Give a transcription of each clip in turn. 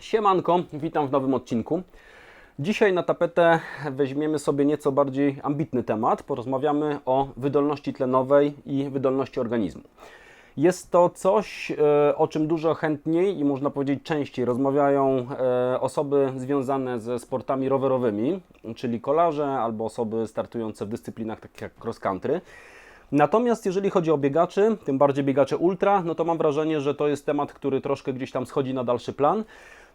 Siemanko, witam w nowym odcinku. Dzisiaj na tapetę weźmiemy sobie nieco bardziej ambitny temat. Porozmawiamy o wydolności tlenowej i wydolności organizmu. Jest to coś, e, o czym dużo chętniej i można powiedzieć częściej rozmawiają e, osoby związane ze sportami rowerowymi, czyli kolarze albo osoby startujące w dyscyplinach takich jak cross country. Natomiast jeżeli chodzi o biegaczy, tym bardziej biegacze ultra, no to mam wrażenie, że to jest temat, który troszkę gdzieś tam schodzi na dalszy plan.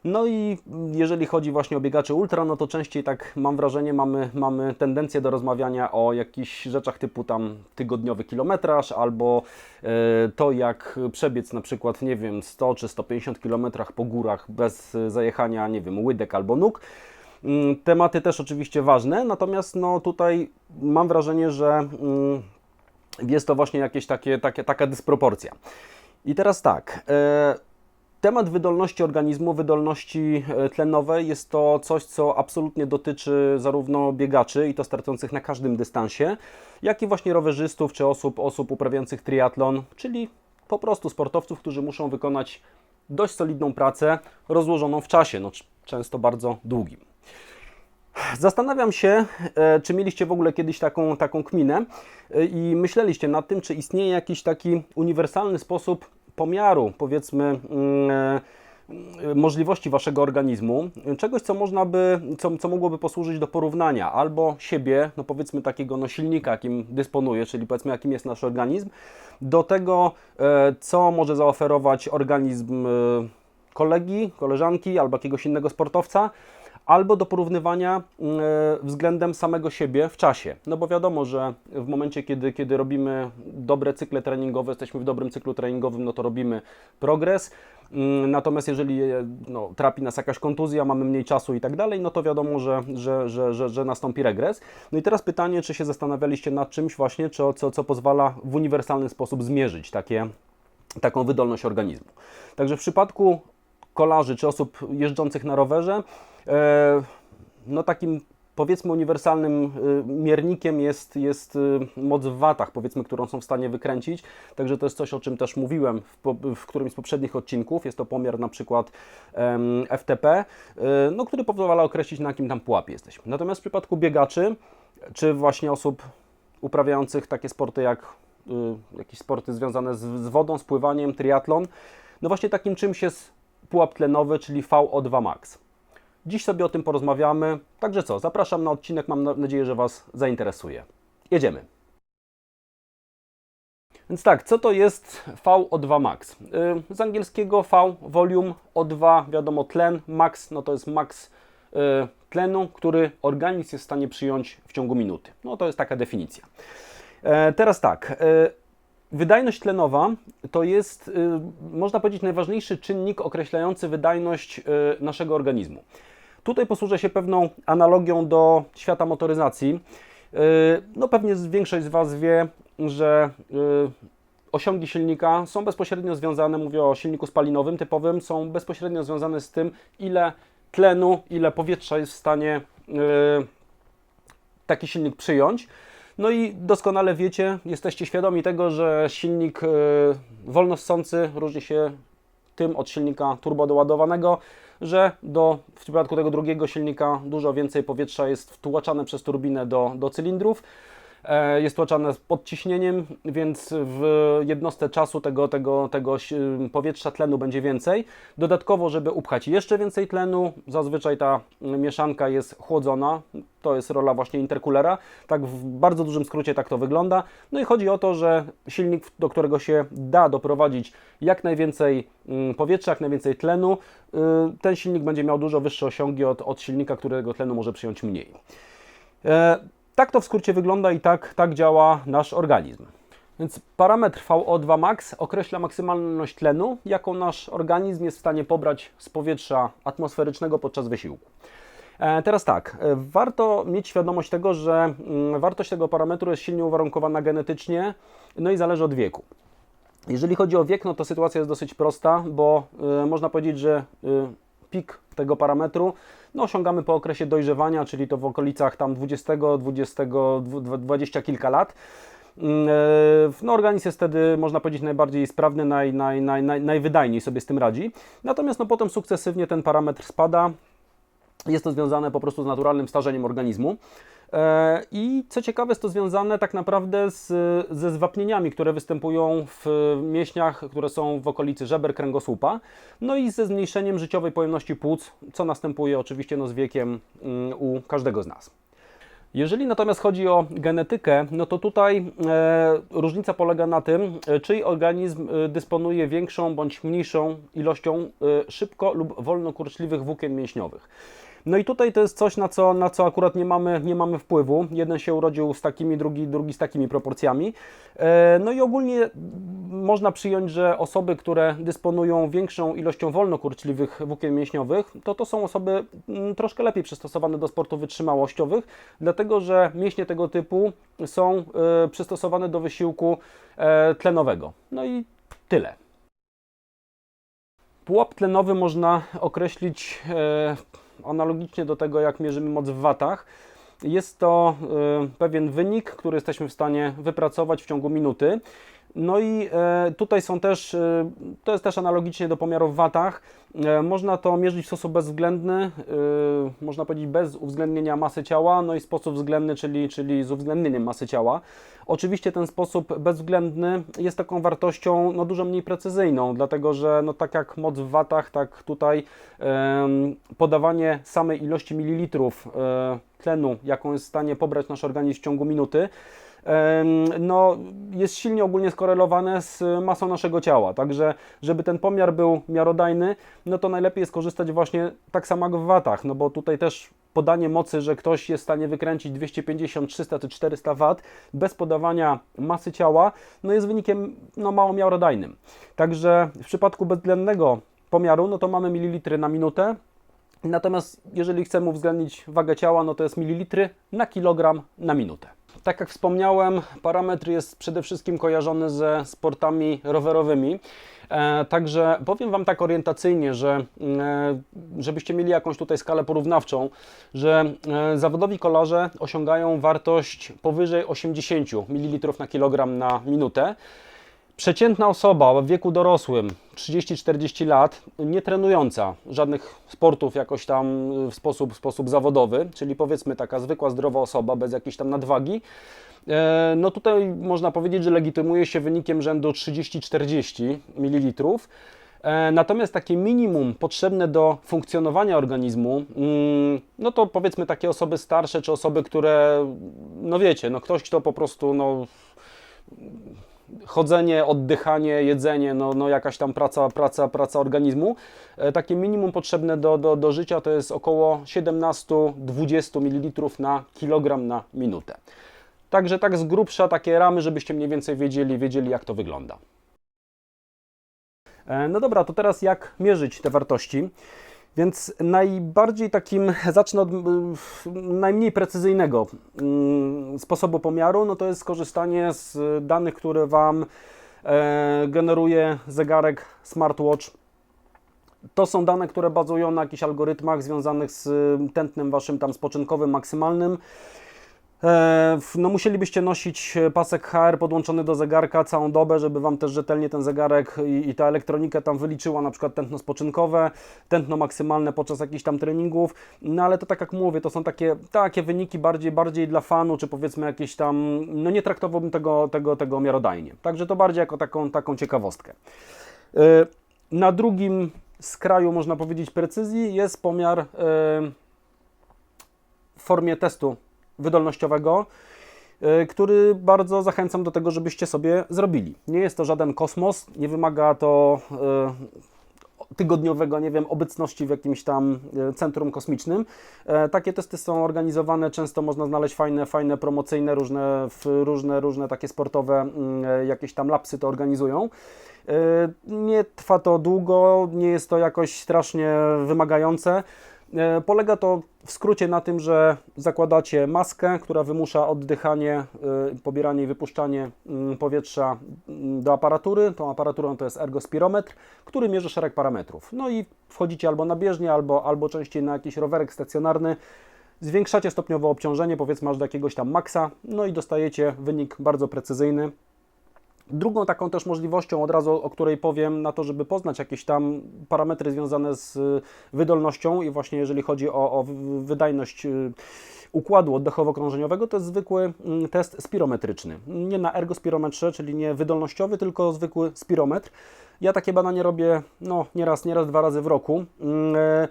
No i jeżeli chodzi właśnie o biegaczy ultra, no to częściej tak mam wrażenie, mamy, mamy tendencję do rozmawiania o jakichś rzeczach typu tam tygodniowy kilometraż albo e, to jak przebiec na przykład, nie wiem, 100 czy 150 kilometrach po górach bez zajechania, nie wiem, łydek albo nóg. Mm, Tematy też oczywiście ważne, natomiast no tutaj mam wrażenie, że mm, jest to właśnie jakieś takie, takie, taka dysproporcja. I teraz tak. E, temat wydolności organizmu, wydolności e, tlenowej jest to coś, co absolutnie dotyczy zarówno biegaczy i to startujących na każdym dystansie, jak i właśnie rowerzystów czy osób, osób uprawiających triatlon, czyli po prostu sportowców, którzy muszą wykonać dość solidną pracę rozłożoną w czasie, no, często bardzo długim. Zastanawiam się, e, czy mieliście w ogóle kiedyś taką, taką kminę e, i myśleliście nad tym, czy istnieje jakiś taki uniwersalny sposób pomiaru, powiedzmy, mm, e, mm, możliwości waszego organizmu, czegoś, co można by, co, co mogłoby posłużyć do porównania albo siebie, no powiedzmy takiego no silnika, jakim dysponuję, czyli powiedzmy jakim jest nasz organizm, do tego, e, co może zaoferować organizm e, kolegi, koleżanki albo jakiegoś innego sportowca, albo do porównywania mm, e, względem samego siebie w czasie. No bo wiadomo, że w momencie, kiedy, kiedy robimy dobre cykle treningowe, jesteśmy w dobrym cyklu treningowym, no to robimy progres. Mm, Natomiast jeżeli e, no, trapi nas jakaś kontuzja, mamy mniej czasu i tak dalej, no to wiadomo, że, że, że, że, że nastąpi regres. No i teraz pytanie, czy się zastanawialiście nad czymś właśnie, co, co, co pozwala w uniwersalny sposób zmierzyć takie, taką wydolność organizmu. Także w przypadku kolarzy czy osób jeżdżących na rowerze, e, no takim powiedzmy uniwersalnym y, miernikiem jest, jest y, moc w watach, powiedzmy, którą są w stanie wykręcić. Także to jest coś, o czym też mówiłem w, w którymś z poprzednich odcinków. Jest to pomiar na przykład FTP, no, który pozwala określić na jakim tam pułapie jesteśmy. Natomiast w przypadku biegaczy, czy właśnie osób uprawiających takie sporty jak jakieś sporty związane z, z wodą, z pływaniem, triatlon, no właśnie takim czymś jest pułap tlenowy, czyli VO2 max. Dziś sobie o tym porozmawiamy. Także co, zapraszam na odcinek, mam na- nadzieję, że Was zainteresuje. Jedziemy. Więc tak, co to jest VO2 max? Yy, Z angielskiego V, volume, O2, wiadomo, tlen, max, no to jest max yy, tlenu, który organizm jest w stanie przyjąć w ciągu minuty. No to jest taka definicja. E, Teraz tak, e, wydajność tlenowa to jest, y, można powiedzieć, najważniejszy czynnik określający wydajność y, naszego organizmu. Tutaj posłużę się pewną analogią do świata motoryzacji. Y, No pewnie większość z Was wie, że osiągi silnika są bezpośrednio związane, mówię o silniku spalinowym typowym, są bezpośrednio związane z tym, ile tlenu, ile powietrza jest w stanie taki silnik przyjąć. No i doskonale wiecie, jesteście świadomi tego, że silnik y, wolnossący różni się tym od silnika turbodoładowanego, że do, w przypadku tego drugiego silnika dużo więcej powietrza jest wtłaczane przez turbinę do, do cylindrów. E, Jest tłaczane pod ciśnieniem, więc w jednostce czasu tego, tego, tego si- powietrza tlenu będzie więcej. Dodatkowo, żeby upchać jeszcze więcej tlenu, zazwyczaj ta mieszanka jest chłodzona. To jest rola właśnie interkulera. Tak w bardzo dużym skrócie tak to wygląda. No i chodzi o to, że silnik, do którego się da doprowadzić jak najwięcej mm, powietrza, jak najwięcej tlenu, y, ten silnik będzie miał dużo wyższe osiągi od, od silnika, którego tlenu może przyjąć mniej. E, Tak to w skrócie wygląda i tak, tak działa nasz organizm. Więc parametr VO2 max określa maksymalność tlenu, jaką nasz organizm jest w stanie pobrać z powietrza atmosferycznego podczas wysiłku. E, Teraz tak, e, warto mieć świadomość tego, że mm, wartość tego parametru jest silnie uwarunkowana genetycznie, no i zależy od wieku. Jeżeli chodzi o wiek, no to sytuacja jest dosyć prosta, bo y, można powiedzieć, że pik tego parametru no, osiągamy po okresie dojrzewania, czyli to w okolicach tam 20, 20, 20 kilka lat. Mm, e, No, organizm jest wtedy, można powiedzieć, najbardziej sprawny, naj, naj, naj, naj, najwydajniej sobie z tym radzi. Natomiast no, potem sukcesywnie ten parametr spada. Jest to związane po prostu z naturalnym starzeniem organizmu. E, I co ciekawe, jest to związane tak naprawdę z, ze zwapnieniami, które występują w mięśniach, które są w okolicy żeber kręgosłupa, no i ze zmniejszeniem życiowej pojemności płuc, co następuje oczywiście no, z wiekiem mm, u każdego z nas. Jeżeli natomiast chodzi o genetykę, no to tutaj e, różnica polega na tym, e, czyj organizm e, dysponuje większą bądź mniejszą ilością e, szybko lub wolno kurczliwych włókien mięśniowych. No i tutaj to jest coś, na co, na co akurat nie mamy, nie mamy wpływu. Jeden się urodził z takimi, drugi, drugi z takimi proporcjami. E, No i ogólnie można przyjąć, że osoby, które dysponują większą ilością wolno kurczliwych włókien mięśniowych, to to są osoby mm, troszkę lepiej przystosowane do sportów wytrzymałościowych, dlatego że mięśnie tego typu są e, przystosowane do wysiłku e, tlenowego. No i tyle. Pułap tlenowy można określić analogicznie do tego, jak mierzymy moc w watach. Jest to e, pewien wynik, który jesteśmy w stanie wypracować w ciągu minuty. No i e, tutaj są też, e, to jest też analogicznie do pomiaru w watach. E, Można to mierzyć w sposób bezwzględny, można powiedzieć bez uwzględnienia masy ciała, no i sposób względny, czyli, czyli z uwzględnieniem masy ciała. Oczywiście ten sposób bezwzględny jest taką wartością no, dużo mniej precyzyjną, dlatego że no, tak jak moc w watach, tak tutaj podawanie samej ilości mililitrów tlenu, jaką jest w stanie pobrać nasz organizm w ciągu minuty, no, jest silnie ogólnie skorelowane z masą naszego ciała. Także, żeby ten pomiar był miarodajny, no to najlepiej jest korzystać właśnie tak samo jak w watach, no bo tutaj też podanie mocy, że ktoś jest w stanie wykręcić 250, 300 czy 400 W bez podawania masy ciała, no jest wynikiem no, mało miarodajnym. Także w przypadku bezwzględnego pomiaru, no to mamy mililitry na minutę, Natomiast jeżeli chcemy uwzględnić wagę ciała, no to jest mililitry na kilogram na minutę. Tak jak wspomniałem, parametr jest przede wszystkim kojarzony ze sportami rowerowymi. E, także powiem Wam tak orientacyjnie, że e, żebyście mieli jakąś tutaj skalę porównawczą, że e, zawodowi kolarze osiągają wartość powyżej 80 ml na kilogram na minutę. Przeciętna osoba w wieku dorosłym, 30-40 lat, nie trenująca żadnych sportów jakoś tam w sposób, w sposób zawodowy, czyli powiedzmy taka zwykła, zdrowa osoba bez jakiejś tam nadwagi, e, no tutaj można powiedzieć, że legitymuje się wynikiem rzędu 30-40 ml. E, Natomiast takie minimum potrzebne do funkcjonowania organizmu, mm, no to powiedzmy takie osoby starsze, czy osoby, które, no wiecie, no ktoś, kto po prostu, no chodzenie, oddychanie, jedzenie, no, no jakaś tam praca, praca, praca organizmu. E, Takie minimum potrzebne do, do, do życia to jest około 17-20 ml na kilogram na minutę. Także tak z grubsza takie ramy, żebyście mniej więcej wiedzieli, wiedzieli jak to wygląda. E, No dobra, to teraz jak mierzyć te wartości? Więc najbardziej takim, zacznę od mm, najmniej precyzyjnego mm, sposobu pomiaru, no to jest skorzystanie z danych, które Wam e, generuje zegarek smartwatch. To są dane, które bazują na jakichś algorytmach związanych z tętnem Waszym tam spoczynkowym maksymalnym. E, No musielibyście nosić pasek HR podłączony do zegarka całą dobę, żeby Wam też rzetelnie ten zegarek i, i ta elektronika tam wyliczyła na przykład tętno spoczynkowe, tętno maksymalne podczas jakichś tam treningów, no ale to tak jak mówię, to są takie, takie wyniki bardziej, bardziej dla fanu, czy powiedzmy jakieś tam, no nie traktowałbym tego, tego, tego miarodajnie. Także to bardziej jako taką, taką ciekawostkę. E, Na drugim skraju, można powiedzieć, precyzji jest pomiar e, w formie testu wydolnościowego, y, który bardzo zachęcam do tego, żebyście sobie zrobili. Nie jest to żaden kosmos, nie wymaga to y, tygodniowego, nie wiem, obecności w jakimś tam y, centrum kosmicznym. E, Takie testy są organizowane, często można znaleźć fajne, fajne promocyjne, różne, różne, różne takie sportowe mm, e, jakieś tam lapsy to organizują. E, Nie trwa to długo, nie jest to jakoś strasznie wymagające. E, Polega to w skrócie na tym, że zakładacie maskę, która wymusza oddychanie, y, pobieranie i wypuszczanie mm, powietrza mm, do aparatury. Tą aparaturą to jest ergospirometr, który mierzy szereg parametrów. No i wchodzicie albo na bieżnię, albo, albo częściej na jakiś rowerek stacjonarny. Zwiększacie stopniowo obciążenie, powiedzmy aż do jakiegoś tam maksa, no i dostajecie wynik bardzo precyzyjny. Drugą taką też możliwością, od razu o której powiem, na to, żeby poznać jakieś tam parametry związane z y, wydolnością i właśnie jeżeli chodzi o, o wydajność y, układu oddechowo-krążeniowego, to jest zwykły mm, test spirometryczny. Nie na ergospirometrze, czyli nie wydolnościowy, tylko zwykły spirometr. Ja takie badanie robię no, nie raz, nie raz, dwa razy w roku. E,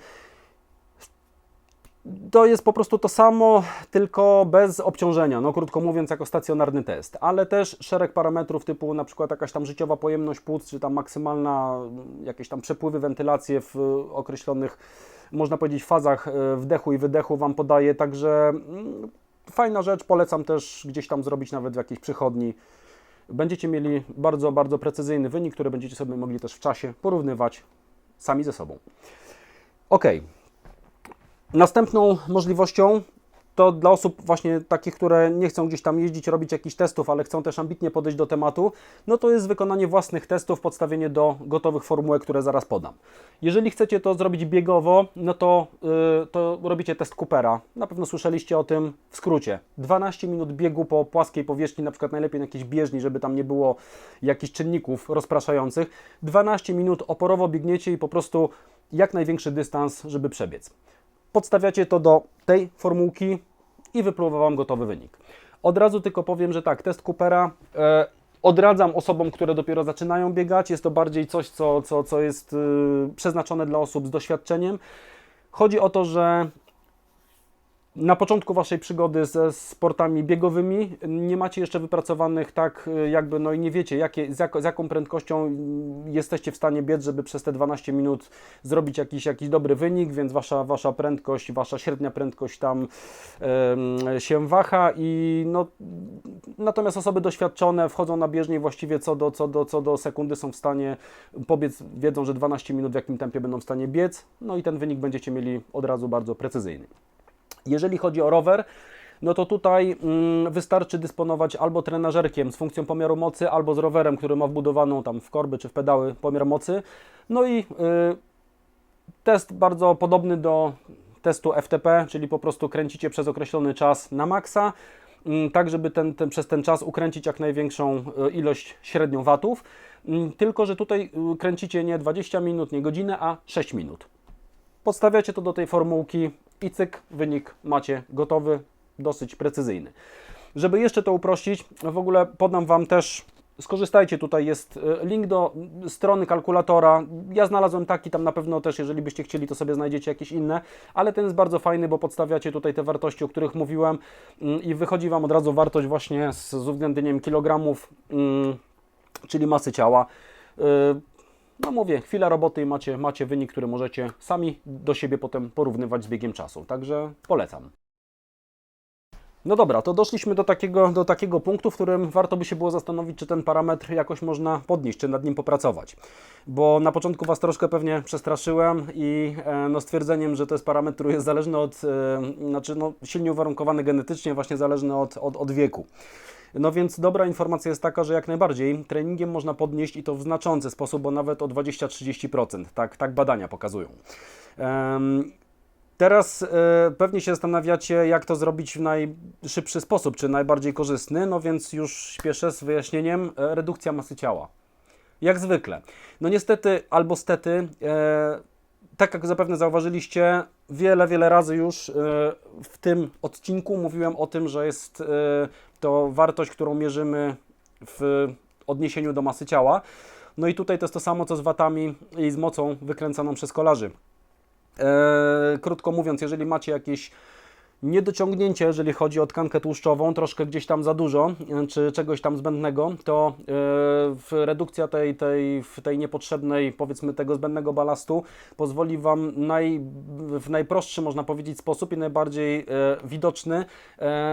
to jest po prostu to samo, tylko bez obciążenia, no krótko mówiąc, jako stacjonarny test, ale też szereg parametrów typu na przykład jakaś tam życiowa pojemność płuc, czy tam maksymalna, mm, jakieś tam przepływy, wentylacje w określonych, można powiedzieć, fazach e, wdechu i wydechu Wam podaje, także mm, fajna rzecz, polecam też gdzieś tam zrobić nawet w jakiejś przychodni. Będziecie mieli bardzo, bardzo precyzyjny wynik, który będziecie sobie mogli też w czasie porównywać sami ze sobą. Ok. Następną możliwością to dla osób właśnie takich, które nie chcą gdzieś tam jeździć, robić jakichś testów, ale chcą też ambitnie podejść do tematu, no to jest wykonanie własnych testów, podstawienie do gotowych formułek, które zaraz podam. Jeżeli chcecie to zrobić biegowo, no to, yy, to robicie test Coopera. Na pewno słyszeliście o tym w skrócie. 12 minut biegu po płaskiej powierzchni, na przykład najlepiej na jakiejś bieżni, żeby tam nie było jakichś czynników rozpraszających. 12 minut oporowo biegniecie i po prostu jak największy dystans, żeby przebiec podstawiacie to do tej formułki i wypływa Wam gotowy wynik. Od razu tylko powiem, że tak, test Coopera e, odradzam osobom, które dopiero zaczynają biegać. Jest to bardziej coś, co, co, co jest y, przeznaczone dla osób z doświadczeniem. Chodzi o to, że na początku Waszej przygody ze sportami biegowymi nie macie jeszcze wypracowanych tak y, jakby, no i nie wiecie jakie, z, jak, z jaką prędkością jesteście w stanie biec, żeby przez te 12 minut zrobić jakiś, jakiś dobry wynik, więc Wasza, wasza prędkość, Wasza średnia prędkość tam się waha i no, natomiast osoby doświadczone wchodzą na bieżnię właściwie co do, co, do, co do sekundy są w stanie pobiec, wiedzą, że 12 minut w jakim tempie będą w stanie biec, no i ten wynik będziecie mieli od razu bardzo precyzyjny. Jeżeli chodzi o rower, no to tutaj mm, wystarczy dysponować albo trenażerkiem z funkcją pomiaru mocy, albo z rowerem, który ma wbudowaną tam w korby czy w pedały pomiar mocy. No i y, test bardzo podobny do testu FTP, czyli po prostu kręcicie przez określony czas na maksa, mm, tak żeby ten, ten, przez ten czas ukręcić jak największą y, ilość średnią watów. Mm, Tylko, że tutaj y, kręcicie nie 20 minut, nie godzinę, a 6 minut. Podstawiacie to do tej formułki i cyk, wynik macie gotowy, dosyć precyzyjny. Żeby jeszcze to uprościć, w ogóle podam Wam też, skorzystajcie, tutaj jest e, link do strony kalkulatora. Ja znalazłem taki, tam na pewno też, jeżeli byście chcieli, to sobie znajdziecie jakieś inne, ale ten jest bardzo fajny, bo podstawiacie tutaj te wartości, o których mówiłem mm, i wychodzi Wam od razu wartość właśnie z, z uwzględnieniem kilogramów, mm, czyli masy ciała. No mówię, chwila roboty i macie, macie wynik, który możecie sami do siebie potem porównywać z biegiem czasu. Także polecam. No dobra, to doszliśmy do takiego, do takiego punktu, w którym warto by się było zastanowić, czy ten parametr jakoś można podnieść, czy nad nim popracować. Bo na początku Was troszkę pewnie przestraszyłem i e, no, stwierdzeniem, że to jest parametr, który jest zależny od, e, znaczy no, silnie uwarunkowany genetycznie, właśnie zależny od, od, od wieku. No więc dobra informacja jest taka, że jak najbardziej treningiem można podnieść i to w znaczący sposób, bo nawet o 20-30%. Tak, tak badania pokazują. Teraz e, pewnie się zastanawiacie, jak to zrobić w najszybszy sposób, czy najbardziej korzystny. No więc już śpieszę z wyjaśnieniem. E, redukcja masy ciała. Jak zwykle. No niestety albo stety, e, tak jak zapewne zauważyliście, wiele, wiele razy już e, w tym odcinku mówiłem o tym, że jest e, to wartość, którą mierzymy w odniesieniu do masy ciała. No i tutaj to jest to samo, co z watami i z mocą wykręcaną przez kolarzy. E, krótko mówiąc, jeżeli macie jakieś niedociągnięcie, jeżeli chodzi o tkankę tłuszczową, troszkę gdzieś tam za dużo, e, czy czegoś tam zbędnego, to e, redukcja tej, tej, tej niepotrzebnej, powiedzmy tego zbędnego balastu pozwoli Wam naj, w najprostszy, można powiedzieć, sposób i najbardziej widoczny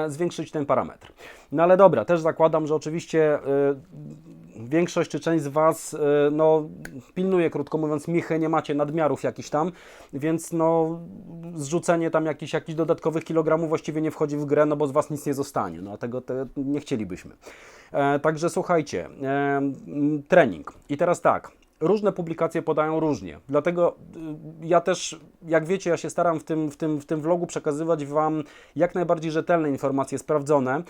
zwiększyć ten parametr. No ale dobra, też zakładam, że oczywiście większość czy część z Was y, no, pilnuje, krótko mówiąc, michy, nie macie nadmiarów jakichś tam, więc no, zrzucenie tam jakichś, jakichś dodatkowych kilogramów właściwie nie wchodzi w grę, no bo z Was nic nie zostanie, no a tego te nie chcielibyśmy. E, także słuchajcie, e, trening. I teraz tak, różne publikacje podają różnie. Dlatego y, ja też, jak wiecie, ja się staram w tym, w tym, w tym vlogu przekazywać Wam jak najbardziej rzetelne informacje, sprawdzone.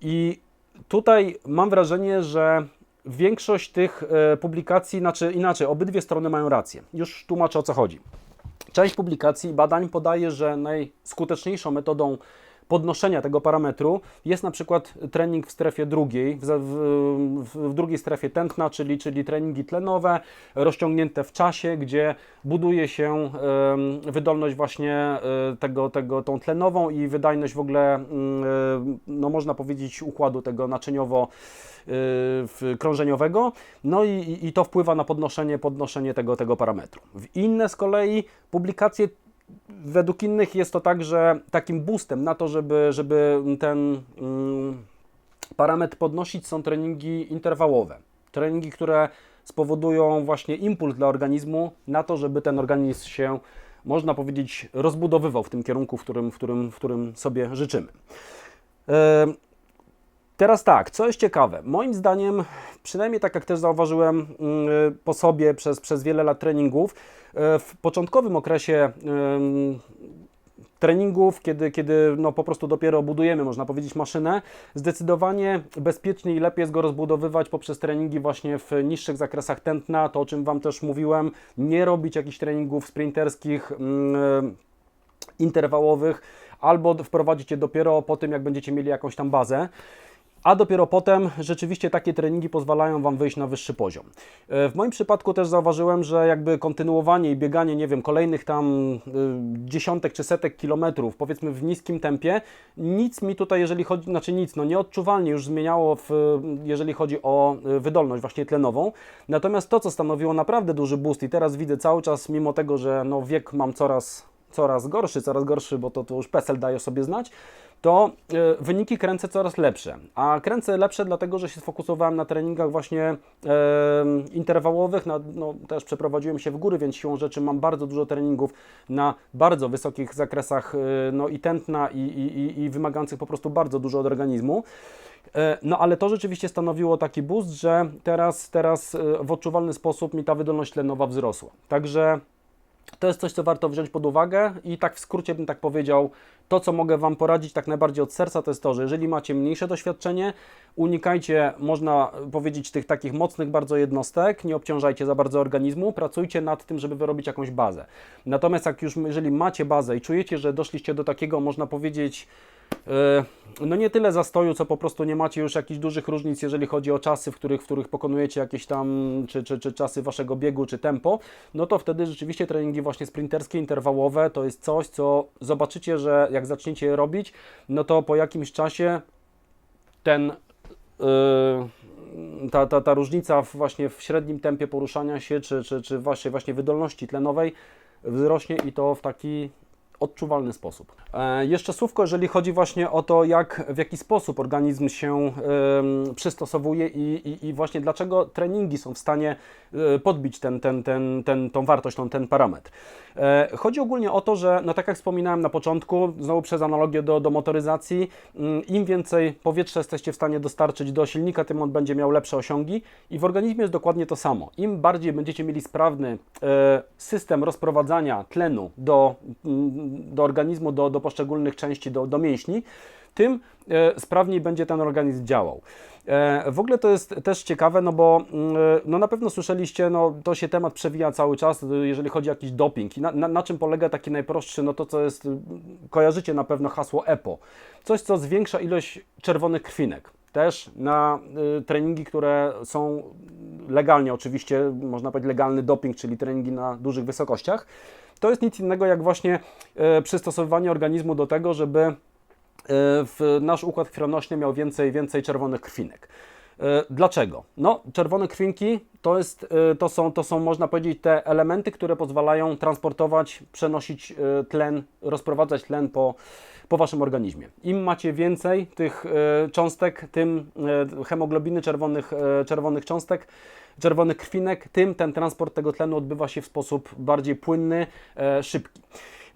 I tutaj mam wrażenie, że większość tych e, publikacji, znaczy inaczej, obydwie strony mają rację. Już tłumaczę o co chodzi. Część publikacji i badań podaje, że najskuteczniejszą metodą podnoszenia tego parametru jest na przykład trening w strefie drugiej, w, w, w, drugiej strefie tętna, czyli, czyli treningi tlenowe, rozciągnięte w czasie, gdzie buduje się y, wydolność właśnie y, tego, tego, tą tlenową i wydajność w ogóle, y, no można powiedzieć, układu tego naczyniowo krążeniowego, no i, i to wpływa na podnoszenie, podnoszenie tego, tego parametru. W inne z kolei publikacje według innych jest to tak, że takim boostem na to, żeby, żeby ten mm, parametr podnosić są treningi interwałowe. Treningi, które spowodują właśnie impuls dla organizmu na to, żeby ten organizm się, można powiedzieć, rozbudowywał w tym kierunku, w którym, w którym, w którym sobie życzymy. Teraz tak, co jest ciekawe, moim zdaniem, przynajmniej tak jak też zauważyłem mm, po sobie przez, przez wiele lat treningów, e, w początkowym okresie treningów, kiedy, kiedy no po prostu dopiero budujemy, można powiedzieć, maszynę, zdecydowanie bezpieczniej i lepiej jest go rozbudowywać poprzez treningi właśnie w niższych zakresach tętna, to o czym Wam też mówiłem, nie robić jakichś treningów sprinterskich, mm, interwałowych, albo wprowadzić je dopiero po tym, jak będziecie mieli jakąś tam bazę a dopiero potem rzeczywiście takie treningi pozwalają Wam wyjść na wyższy poziom. E, w moim przypadku też zauważyłem, że jakby kontynuowanie i bieganie, nie wiem, kolejnych tam e, dziesiątek czy setek kilometrów, powiedzmy w niskim tempie, nic mi tutaj, jeżeli chodzi, znaczy nic, no nieodczuwalnie już zmieniało, w, jeżeli chodzi o e, wydolność właśnie tlenową. Natomiast to, co stanowiło naprawdę duży boost i teraz widzę cały czas, mimo tego, że no wiek mam coraz coraz gorszy, coraz gorszy, bo to, to już PESEL daje sobie znać, to y, wyniki kręcę coraz lepsze. A kręcę lepsze dlatego, że się sfokusowałem na treningach właśnie e, interwałowych, na, no, też przeprowadziłem się w góry, więc siłą rzeczy mam bardzo dużo treningów na bardzo wysokich zakresach y, no, i tętna i, i, i wymagających po prostu bardzo dużo od organizmu. E, no ale to rzeczywiście stanowiło taki boost, że teraz, teraz w odczuwalny sposób mi ta wydolność tlenowa wzrosła. Także to jest coś, co warto wziąć pod uwagę i tak w skrócie bym tak powiedział, to co mogę Wam poradzić tak najbardziej od serca to jest to, że jeżeli macie mniejsze doświadczenie, unikajcie, można powiedzieć, tych takich mocnych bardzo jednostek, nie obciążajcie za bardzo organizmu, pracujcie nad tym, żeby wyrobić jakąś bazę. Natomiast jak już, jeżeli macie bazę i czujecie, że doszliście do takiego, można powiedzieć, E, no nie tyle zastoju, co po prostu nie macie już jakichś dużych różnic, jeżeli chodzi o czasy, w których, w których pokonujecie jakieś tam, czy, czy, czy czasy Waszego biegu, czy tempo, no to wtedy rzeczywiście treningi właśnie sprinterskie, interwałowe to jest coś, co zobaczycie, że jak zaczniecie je robić, no to po jakimś czasie ten... Yy, ta, ta, ta różnica właśnie w średnim tempie poruszania się, czy, czy, czy właśnie wydolności tlenowej wzrośnie i to w taki odczuwalny sposób. E, jeszcze słówko, jeżeli chodzi właśnie o to, jak, w jaki sposób organizm się przystosowuje i, i, i, właśnie dlaczego treningi są w stanie y, podbić ten, ten, ten, ten, tą wartość, ten, ten parametr. E, chodzi ogólnie o to, że no tak jak wspominałem na początku, znowu przez analogię do, do motoryzacji, y, im więcej powietrza jesteście w stanie dostarczyć do silnika, tym on będzie miał lepsze osiągi i w organizmie jest dokładnie to samo. Im bardziej będziecie mieli sprawny e, system rozprowadzania tlenu do mm, do organizmu, do, do poszczególnych części, do, do mięśni, tym e, sprawniej będzie ten organizm działał. E, w ogóle to jest też ciekawe, no bo mm, e, no na pewno słyszeliście, no to się temat przewija cały czas, jeżeli chodzi o jakiś doping. I na, na, na, czym polega taki najprostszy, no to co jest, kojarzycie na pewno hasło EPO. Coś, co zwiększa ilość czerwonych krwinek. Też na y, treningi, które są legalnie oczywiście, można powiedzieć legalny doping, czyli treningi na dużych wysokościach, to jest nic innego jak właśnie e, przystosowanie organizmu do tego, żeby e, w nasz układ krwionośny miał więcej, więcej czerwonych krwinek. E, dlaczego? No, czerwone krwinki to, jest, to, są, to są, można powiedzieć, te elementy, które pozwalają transportować, przenosić tlen, rozprowadzać tlen po, po Waszym organizmie. Im macie więcej tych cząstek, tym hemoglobiny czerwonych, czerwonych cząstek, czerwonych krwinek, tym ten transport tego tlenu odbywa się w sposób bardziej płynny, e, szybki.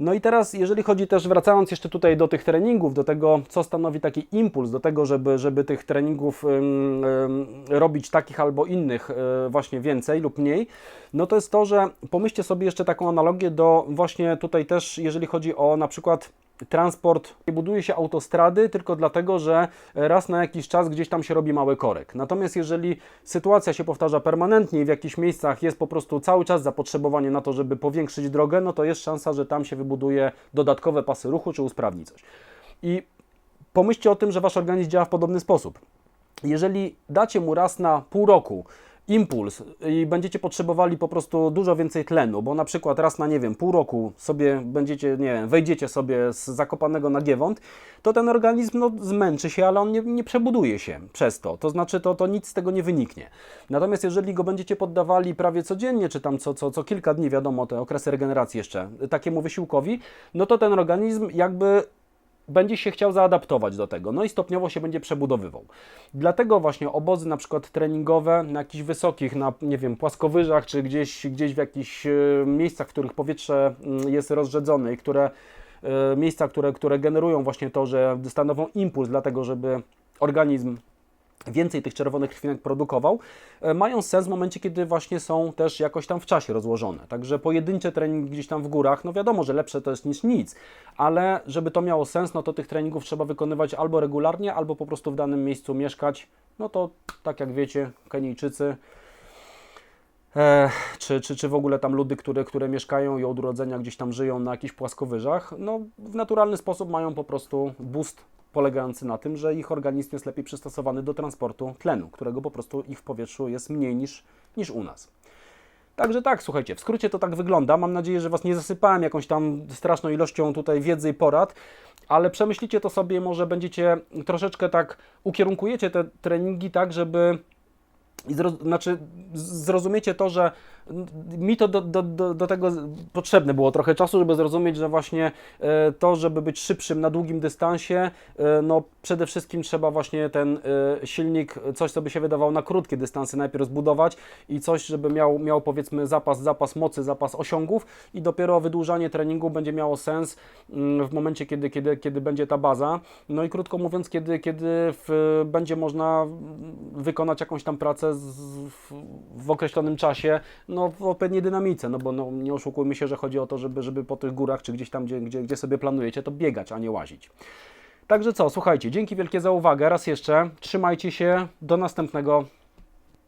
No i teraz, jeżeli chodzi też, wracając jeszcze tutaj do tych treningów, do tego, co stanowi taki impuls, do tego, żeby, żeby tych treningów ym, ym, robić takich albo innych y, właśnie więcej lub mniej, no to jest to, że pomyślcie sobie jeszcze taką analogię do właśnie tutaj też, jeżeli chodzi o na przykład transport, nie buduje się autostrady tylko dlatego, że raz na jakiś czas gdzieś tam się robi mały korek. Natomiast jeżeli sytuacja się powtarza permanentnie i w jakichś miejscach jest po prostu cały czas zapotrzebowanie na to, żeby powiększyć drogę, no to jest szansa, że tam się wybuduje dodatkowe pasy ruchu czy usprawni coś. I pomyślcie o tym, że wasz organizm działa w podobny sposób. Jeżeli dacie mu raz na pół roku impuls i będziecie potrzebowali po prostu dużo więcej tlenu, bo na przykład raz na, nie wiem, pół roku sobie będziecie, nie wiem, wejdziecie sobie z zakopanego na giewont, to ten organizm no, zmęczy się, ale on nie, nie przebuduje się przez to. To znaczy, to, to nic z tego nie wyniknie. Natomiast jeżeli go będziecie poddawali prawie codziennie, czy tam co, co, co kilka dni, wiadomo, te okresy regeneracji jeszcze, takiemu wysiłkowi, no to ten organizm jakby będzie się chciał zaadaptować do tego, no i stopniowo się będzie przebudowywał. Dlatego właśnie obozy na przykład treningowe na jakichś wysokich, na nie wiem, płaskowyżach, czy gdzieś, gdzieś w jakichś e, miejscach, w których powietrze mm, jest rozrzedzone i które e, miejsca, które, które generują właśnie to, że stanowią impuls dlatego, żeby organizm więcej tych czerwonych krwinek produkował, e, mają sens w momencie, kiedy właśnie są też jakoś tam w czasie rozłożone. Także pojedyncze treningi gdzieś tam w górach, no wiadomo, że lepsze to jest niż nic, ale żeby to miało sens, no to tych treningów trzeba wykonywać albo regularnie, albo po prostu w danym miejscu mieszkać. No to tak jak wiecie, Kenijczycy, E, czy, czy, czy w ogóle tam ludy, które, które mieszkają i od urodzenia gdzieś tam żyją na jakichś płaskowyżach, no w naturalny sposób mają po prostu boost polegający na tym, że ich organizm jest lepiej przystosowany do transportu tlenu, którego po prostu ich w powietrzu jest mniej niż, niż u nas. Także tak, słuchajcie, w skrócie to tak wygląda. Mam nadzieję, że Was nie zasypałem jakąś tam straszną ilością tutaj wiedzy i porad, ale przemyślicie to sobie, może będziecie troszeczkę tak, ukierunkujecie te treningi tak, żeby i znaczy, zrozumiecie to, że mi to do, do, do, do, tego potrzebne było trochę czasu, żeby zrozumieć, że właśnie e, to, żeby być szybszym na długim dystansie, e, no przede wszystkim trzeba właśnie ten e, silnik, coś co by się wydawało na krótkie dystanse najpierw zbudować i coś, żeby miał, miał powiedzmy zapas, zapas mocy, zapas osiągów i dopiero wydłużanie treningu będzie miało sens mm, w momencie, kiedy, kiedy, kiedy będzie ta baza. No i krótko mówiąc, kiedy, kiedy w, będzie można wykonać jakąś tam pracę w określonym czasie, no, w odpowiedniej dynamice, no bo no, nie oszukujmy się, że chodzi o to, żeby, żeby po tych górach, czy gdzieś tam, gdzie, gdzie, gdzie sobie planujecie, to biegać, a nie łazić. Także co, słuchajcie, dzięki wielkie za uwagę. Raz jeszcze, trzymajcie się, do następnego.